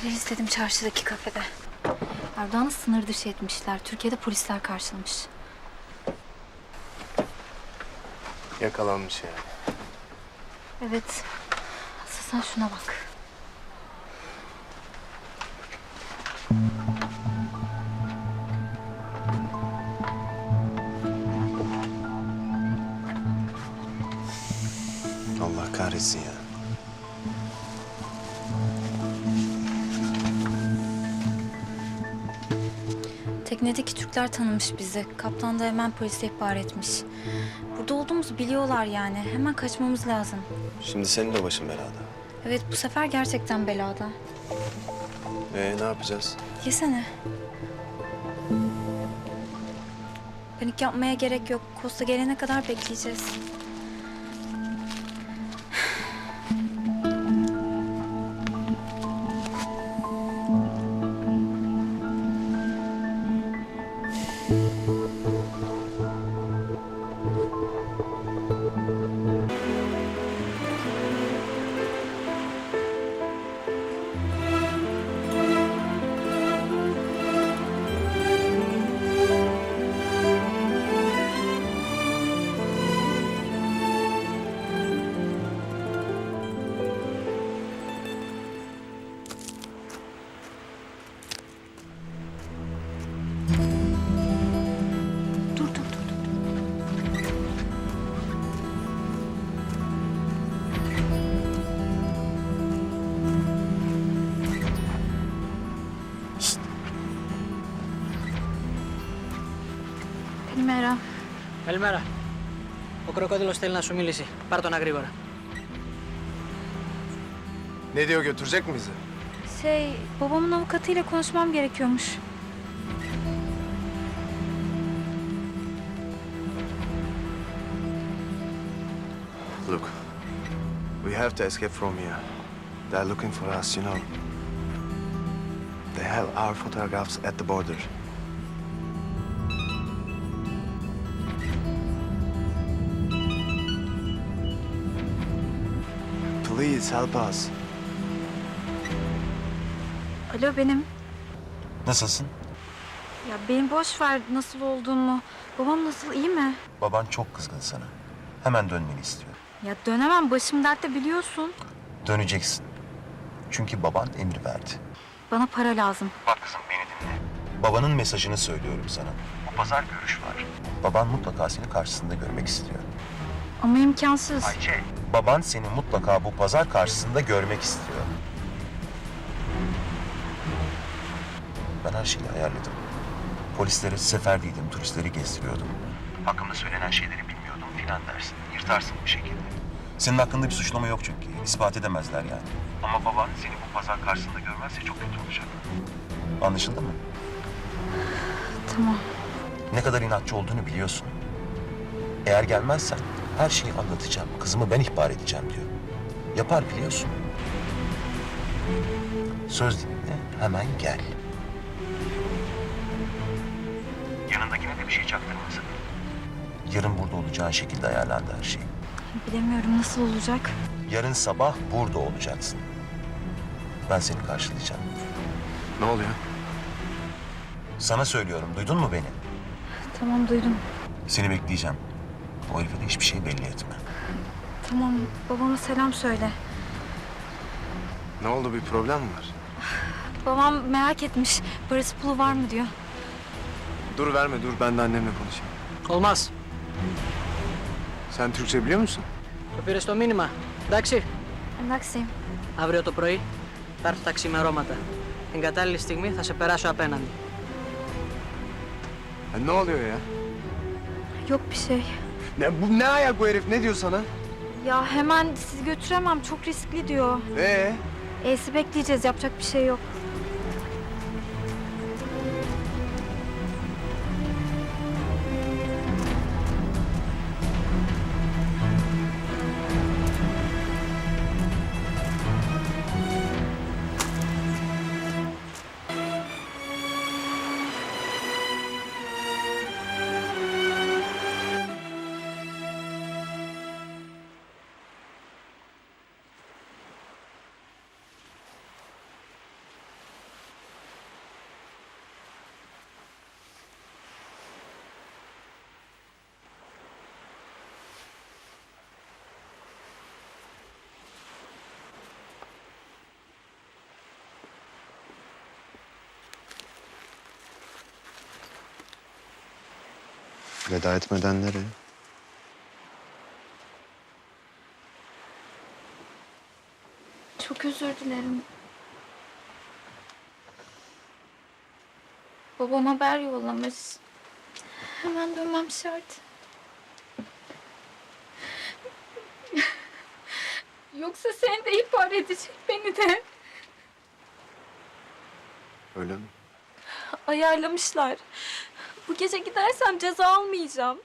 haber istedim çarşıdaki kafede. Erdoğan'ı sınır dışı etmişler. Türkiye'de polisler karşılamış. Yakalanmış yani. Evet. Asıl sen şuna bak. Allah kahretsin ya. Teknedeki Türkler tanımış bizi. Kaptan da hemen polise ihbar etmiş. Burada olduğumuzu biliyorlar yani. Hemen kaçmamız lazım. Şimdi senin de başın belada. Evet bu sefer gerçekten belada. Ee ne yapacağız? Yesene. Panik yapmaya gerek yok. Kosta gelene kadar bekleyeceğiz. Καλημέρα. Ο κροκόδιλος θέλει να σου μιλήσει. Πάρ' τον γρήγορα. Ne diyor götürecek mi bizi? Şey, babamın avukatıyla konuşmam gerekiyormuş. Look, we have to escape from here. They're looking for us, you know. They have our photographs at the border. Please help us. Alo benim. Nasılsın? Ya benim boş ver nasıl olduğumu. Babam nasıl iyi mi? Baban çok kızgın sana. Hemen dönmeni istiyor. Ya dönemem başım dertte biliyorsun. Döneceksin. Çünkü baban emir verdi. Bana para lazım. Bak kızım beni dinle. Babanın mesajını söylüyorum sana. Bu pazar görüş var. Baban mutlaka seni karşısında görmek istiyor. Ama imkansız. Ayşe. Baban seni mutlaka bu pazar karşısında görmek istiyor. Ben her şeyi ayarladım. Polislere seferdeydim, turistleri gezdiriyordum. Hakkımda söylenen şeyleri bilmiyordum filan dersin. Yırtarsın bir şekilde. Senin hakkında bir suçlama yok çünkü. ispat edemezler yani. Ama baban seni bu pazar karşısında görmezse çok kötü olacak. Anlaşıldı mı? Tamam. Ne kadar inatçı olduğunu biliyorsun. Eğer gelmezsen her şeyi anlatacağım. Kızımı ben ihbar edeceğim diyor. Yapar biliyorsun. Söz dinle hemen gel. Yanındakine de bir şey çaktırmasın. Yarın burada olacağın şekilde ayarlandı her şey. Bilemiyorum nasıl olacak. Yarın sabah burada olacaksın. Ben seni karşılayacağım. Ne oluyor? Sana söylüyorum, duydun mu beni? Tamam duydum. Seni bekleyeceğim. O herife de hiçbir şey belli etme. Tamam babama selam söyle. Ne oldu bir problem mi var? Babam merak etmiş. Parası pulu var mı diyor. Dur verme dur ben de annemle konuşayım. Olmaz. Sen Türkçe biliyor musun? Το πήρες το μήνυμα. Εντάξει. Εντάξει. Αύριο το πρωί θα έρθω τα ξημερώματα. Την κατάλληλη στιγμή θα σε περάσω απέναντι. Ya ne oluyor ya? Yok bir şey. Ne, bu ne ayak bu herif ne diyor sana? Ya hemen sizi götüremem. Çok riskli diyor. Ee? E'si bekleyeceğiz. Yapacak bir şey yok. Veda etmeden nereye? Çok özür dilerim. Babam haber yollamış. Hemen dönmem şart. Yoksa seni de ihbar edecek beni de. Öyle mi? Ayarlamışlar. Bu gece gidersem ceza almayacağım.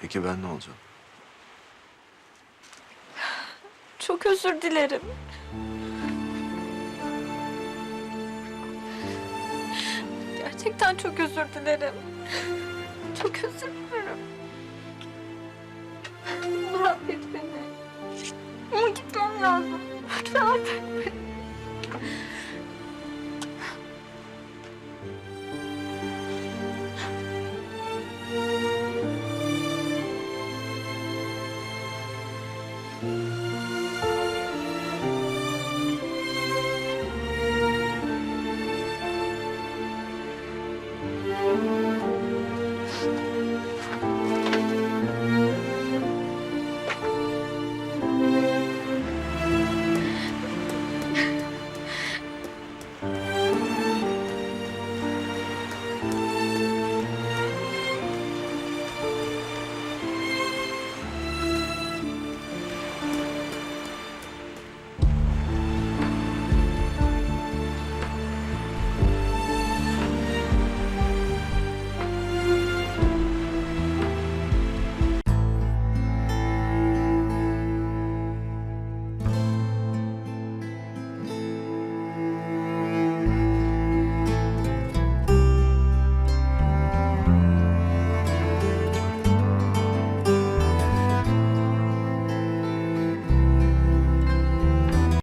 Peki ben ne olacağım? Çok özür dilerim. Gerçekten çok özür dilerim. Çok özür dilerim. Ne